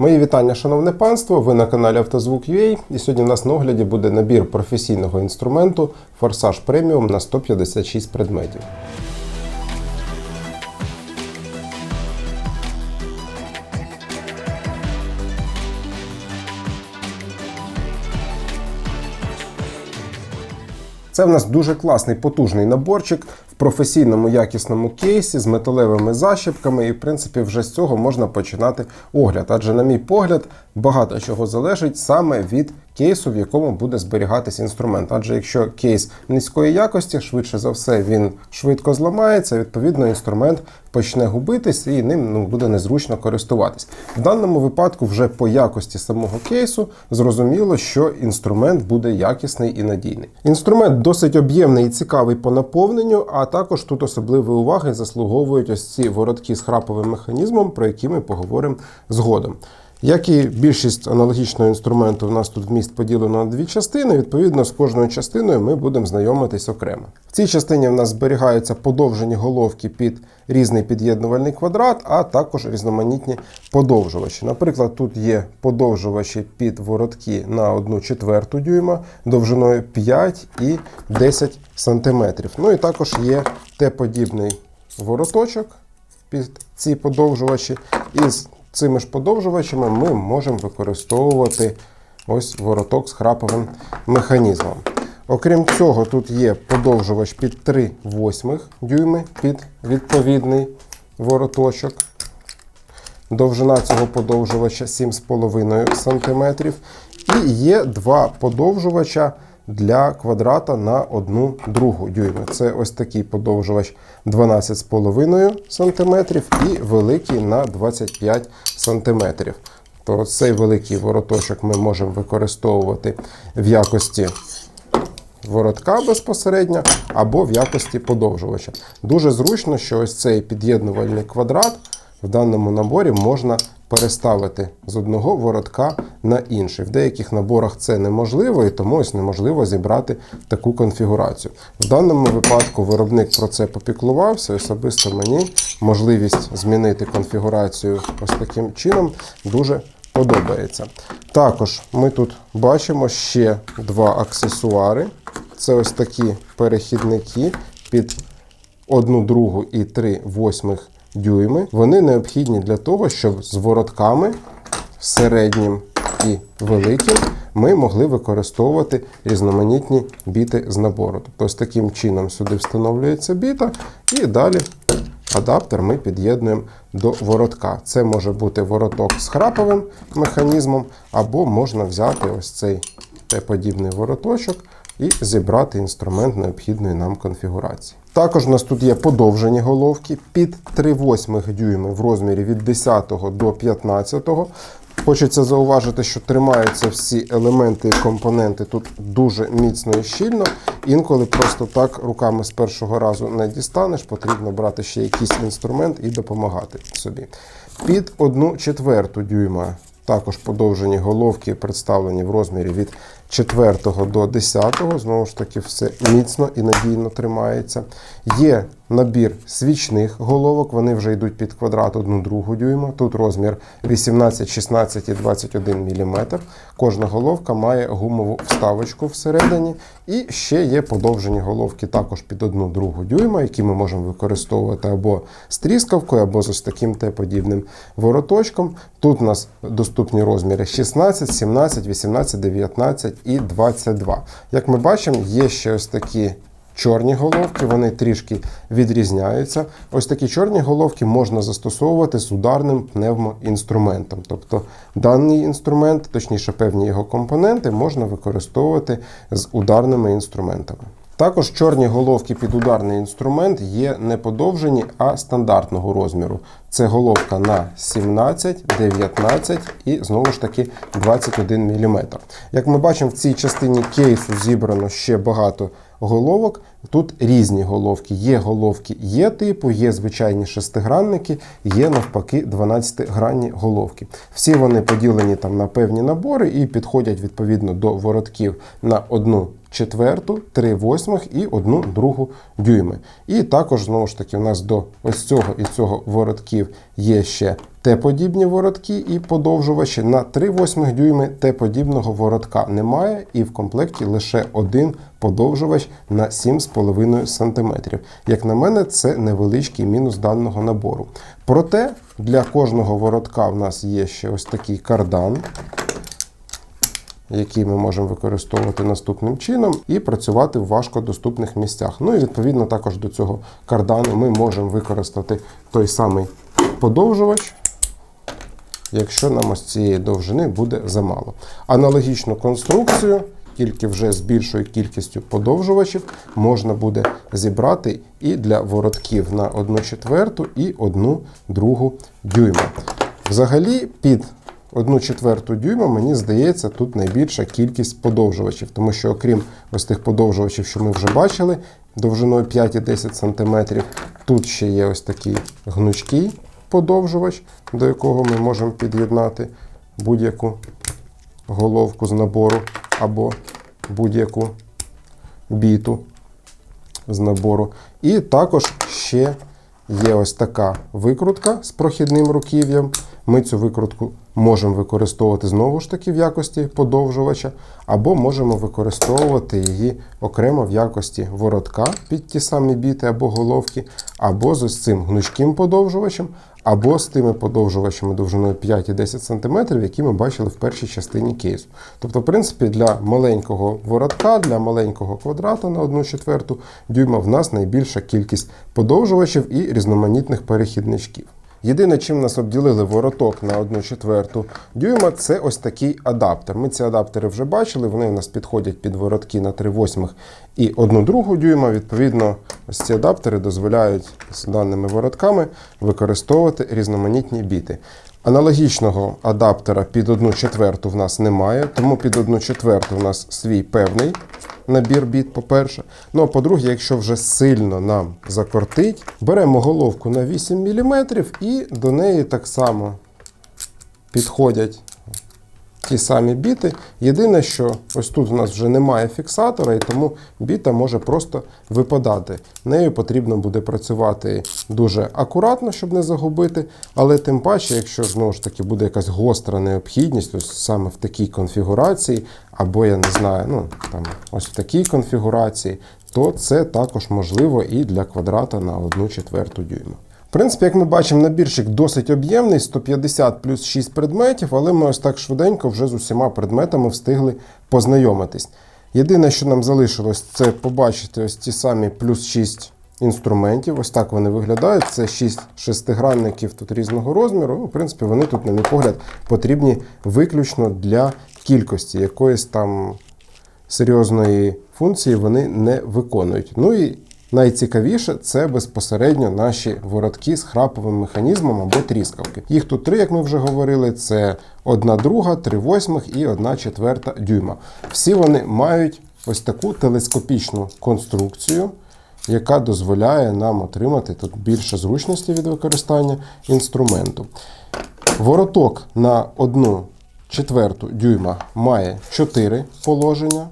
Мої вітання, шановне панство. Ви на каналі Автозвук.ua і сьогодні в нас на огляді буде набір професійного інструменту Форсаж преміум на 156 предметів. Це в нас дуже класний потужний наборчик в професійному якісному кейсі з металевими защіпками, і в принципі вже з цього можна починати огляд. Адже, на мій погляд, багато чого залежить саме від кейсу, в якому буде зберігатись інструмент. Адже якщо кейс низької якості, швидше за все він швидко зламається, відповідно, інструмент почне губитись і ним ну, буде незручно користуватись. В даному випадку, вже по якості самого кейсу, зрозуміло, що інструмент буде якісний і надійний. Інструмент досить об'ємний і цікавий по наповненню, а також тут особливої уваги заслуговують ось ці воротки з храповим механізмом, про які ми поговоримо згодом. Як і більшість аналогічного інструменту, у нас тут вміст поділено на дві частини. Відповідно, з кожною частиною ми будемо знайомитись окремо. В цій частині в нас зберігаються подовжені головки під різний під'єднувальний квадрат, а також різноманітні подовжувачі. Наприклад, тут є подовжувачі під воротки на 1 четверту дюйма довжиною 5 і 10 см. Ну і також є Т-подібний вороточок під ці подовжувачі. із цими ж подовжувачами ми можемо використовувати ось вороток з храповим механізмом. Окрім цього, тут є подовжувач під 3 восьмих дюйми під відповідний вороточок. Довжина цього подовжувача 7,5 см. І є два подовжувача для квадрата на 1 другу дюйми. Це ось такий подовжувач 12,5 см і великий на 25 см. То цей великий вороточок ми можемо використовувати в якості воротка безпосередньо або в якості подовжувача. Дуже зручно, що ось цей під'єднувальний квадрат в даному наборі можна переставити з одного воротка на інший. В деяких наборах це неможливо, і тому ось неможливо зібрати таку конфігурацію. В даному випадку виробник про це попіклувався. Особисто мені можливість змінити конфігурацію ось таким чином дуже подобається. Також ми тут бачимо ще два аксесуари. Це ось такі перехідники під 1 другу і 3 восьмих дюйми. Вони необхідні для того, щоб з воротками середнім і великим ми могли використовувати різноманітні біти з набору. Тобто, ось таким чином сюди встановлюється біта, і далі адаптер ми під'єднуємо до воротка. Це може бути вороток з храповим механізмом, або можна взяти ось цей подібний вороточок і зібрати інструмент необхідної нам конфігурації. Також у нас тут є подовжені головки під 3,8 дюйми в розмірі від 10 до 15. Хочеться зауважити, що тримаються всі елементи і компоненти тут дуже міцно і щільно. Інколи просто так руками з першого разу не дістанеш, потрібно брати ще якийсь інструмент і допомагати собі. Під 1 четверту дюйма також подовжені головки представлені в розмірі від 4 до 10, знову ж таки, все міцно і надійно тримається. Є набір свічних головок, вони вже йдуть під квадрат 1 другу дюйма. Тут розмір 18, 16 і 21 мм. Кожна головка має гумову вставочку всередині. І ще є подовжені головки також під 1 другу дюйма, які ми можемо використовувати або з тріскавкою, або з ось таким Т-подібним вороточком. Тут у нас доступні розміри 16, 17, 18, 19 і 22. Як ми бачимо, є ще ось такі чорні головки, вони трішки відрізняються. Ось такі чорні головки можна застосовувати з ударним пневмоінструментом. Тобто даний інструмент, точніше, певні його компоненти, можна використовувати з ударними інструментами. Також чорні головки під ударний інструмент є не подовжені, а стандартного розміру. Це головка на 17, 19 і знову ж таки 21 мм. Як ми бачимо, в цій частині кейсу зібрано ще багато головок. Тут різні головки. Є головки є типу, є звичайні шестигранники, є навпаки 12-гранні головки. Всі вони поділені там на певні набори і підходять відповідно до воротків на одну четверту, 3 восьмих і одну другу дюйми. І також, знову ж таки, у нас до ось цього і цього воротків є ще Т-подібні воротки і подовжувачі. На 3,8 дюйми Т-подібного воротка немає, і в комплекті лише один подовжувач на 7,5 см. Як на мене, це невеличкий мінус даного набору. Проте для кожного воротка в нас є ще ось такий кардан який ми можемо використовувати наступним чином, і працювати в важкодоступних місцях. Ну і відповідно також до цього кардану ми можемо використати той самий подовжувач. Якщо нам ось цієї довжини буде замало. Аналогічну конструкцію, тільки вже з більшою кількістю подовжувачів, можна буде зібрати і для воротків на 1 четверту і 1 другу дюйма. Взагалі, під 1 четверту дюйма, мені здається, тут найбільша кількість подовжувачів, тому що, окрім ось тих подовжувачів, що ми вже бачили, довжиною 5-10 см, тут ще є ось такий гнучкий подовжувач, до якого ми можемо під'єднати будь-яку головку з набору або будь-яку біту з набору. І також ще є ось така викрутка з прохідним руків'ям. Ми цю викрутку можемо використовувати знову ж таки в якості подовжувача, або можемо використовувати її окремо в якості воротка під ті самі біти або головки, або з ось цим гнучким подовжувачем, або з тими подовжувачами довжиною 5 і 10 см, які ми бачили в першій частині кейсу. Тобто, в принципі, для маленького воротка, для маленького квадрата на 1 четверту дюйма в нас найбільша кількість подовжувачів і різноманітних перехідничків. Єдине, чим нас обділили вороток на 1 четверту дюйма, це ось такий адаптер. Ми ці адаптери вже бачили, вони у нас підходять під воротки на 3 восьмих і 1 другу дюйма. Відповідно, ось ці адаптери дозволяють з даними воротками використовувати різноманітні біти. Аналогічного адаптера під 1 четверту в нас немає, тому під 1 четверту в нас свій певний набір біт, по-перше. Ну а по-друге, якщо вже сильно нам закортить, беремо головку на 8 мм і до неї так само підходять ті самі біти. Єдине, що ось тут у нас вже немає фіксатора, і тому біта може просто випадати. Нею потрібно буде працювати дуже акуратно, щоб не загубити. Але тим паче, якщо знову ж таки буде якась гостра необхідність, ось саме в такій конфігурації, або я не знаю, ну там ось в такій конфігурації, то це також можливо і для квадрата на 1 четверту дюйма. В принципі, як ми бачимо, набірчик досить об'ємний, 150 плюс 6 предметів, але ми ось так швиденько вже з усіма предметами встигли познайомитись. Єдине, що нам залишилось, це побачити ось ті самі плюс 6 інструментів. Ось так вони виглядають. Це 6 шестигранників тут різного розміру. Ну, В принципі, вони тут, на мій погляд, потрібні виключно для кількості якоїсь там серйозної функції вони не виконують. Ну і Найцікавіше це безпосередньо наші воротки з храповим механізмом або тріскавки. Їх тут три, як ми вже говорили, це одна друга, три восьмих і одна четверта дюйма. Всі вони мають ось таку телескопічну конструкцію, яка дозволяє нам отримати тут більше зручності від використання інструменту. Вороток на одну четверту дюйма має 4 положення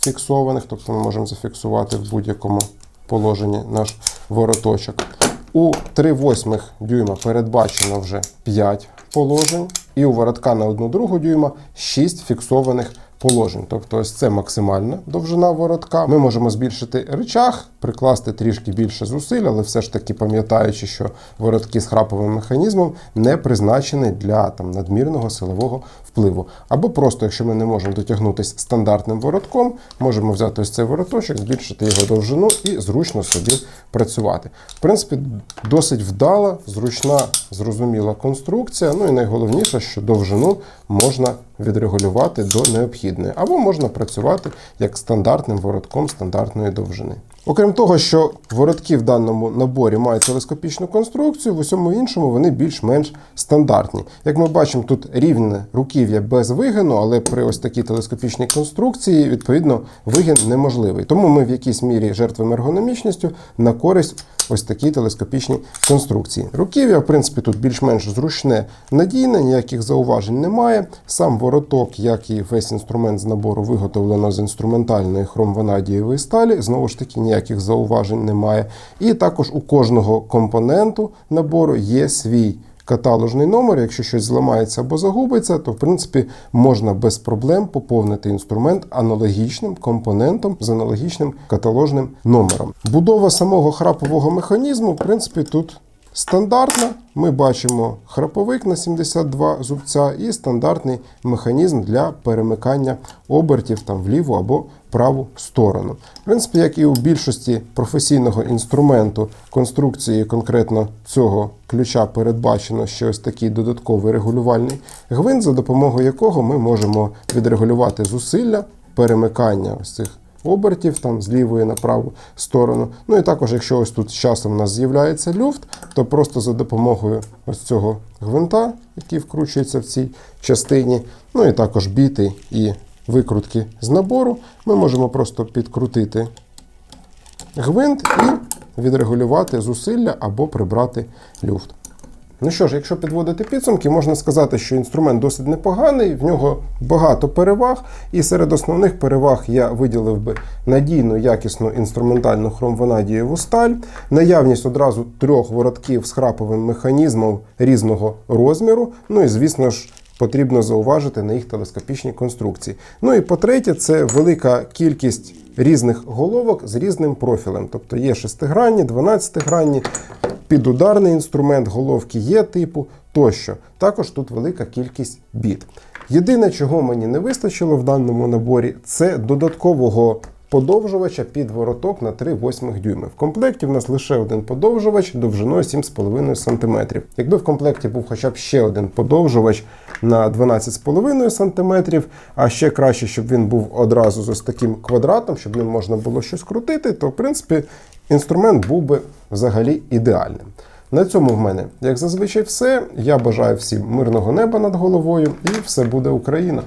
фіксованих, тобто ми можемо зафіксувати в будь-якому положенні наш вороточок. У 3 восьмих дюйма передбачено вже 5 положень, і у воротка на 1 другу дюйма 6 фіксованих положень. Тобто ось це максимальна довжина воротка. Ми можемо збільшити речах, прикласти трішки більше зусиль, але все ж таки пам'ятаючи, що воротки з храповим механізмом не призначені для там, надмірного силового впливу. Або просто, якщо ми не можемо дотягнутися стандартним воротком, можемо взяти ось цей вороточок, збільшити його довжину і зручно собі працювати. В принципі, досить вдала, зручна, зрозуміла конструкція. Ну і найголовніше, що довжину можна відрегулювати до необхідної, або можна працювати як стандартним воротком стандартної довжини. Окрім того, що воротки в даному наборі мають телескопічну конструкцію, в усьому іншому вони більш-менш стандартні. Як ми бачимо, тут рівне руків'я без вигину, але при ось такій телескопічній конструкції, відповідно, вигін неможливий. Тому ми в якійсь мірі жертвуємо ергономічністю на користь ось такій телескопічній конструкції. Руків'я, в принципі, тут більш-менш зручне, надійне, ніяких зауважень немає. Сам вороток, як і весь інструмент з набору, виготовлено з інструментальної хромванадієвої сталі. Знову ж таки, ніяких зауважень немає. І також у кожного компоненту набору є свій каталожний номер. Якщо щось зламається або загубиться, то в принципі можна без проблем поповнити інструмент аналогічним компонентом з аналогічним каталожним номером. Будова самого храпового механізму, в принципі, тут стандартна. Ми бачимо храповик на 72 зубця і стандартний механізм для перемикання обертів там в ліву або праву сторону. В принципі, як і у більшості професійного інструменту конструкції конкретно цього ключа передбачено ще ось такий додатковий регулювальний гвинт, за допомогою якого ми можемо відрегулювати зусилля перемикання ось цих обертів там з лівої на праву сторону. Ну і також, якщо ось тут з часом у нас з'являється люфт, то просто за допомогою ось цього гвинта, який вкручується в цій частині, ну і також біти і викрутки з набору, ми можемо просто підкрутити гвинт і відрегулювати зусилля або прибрати люфт. Ну що ж, якщо підводити підсумки, можна сказати, що інструмент досить непоганий, в нього багато переваг, і серед основних переваг я виділив би надійну, якісну інструментальну хромванадієву сталь, наявність одразу трьох воротків з храповим механізмом різного розміру. Ну і звісно ж. Потрібно зауважити на їх телескопічній конструкції. Ну і по-третє, це велика кількість різних головок з різним профілем. Тобто є шестигранні, 12-гранні, підударний інструмент, головки є типу тощо. Також тут велика кількість біт. Єдине, чого мені не вистачило в даному наборі, це додаткового подовжувача під вороток на 3,8 дюйми. В комплекті в нас лише один подовжувач довжиною 7,5 см. Якби в комплекті був хоча б ще один подовжувач на 12,5 см, а ще краще, щоб він був одразу з ось таким квадратом, щоб ним можна було щось крутити, то в принципі інструмент був би взагалі ідеальним. На цьому в мене, як зазвичай, все. Я бажаю всім мирного неба над головою і все буде Україна!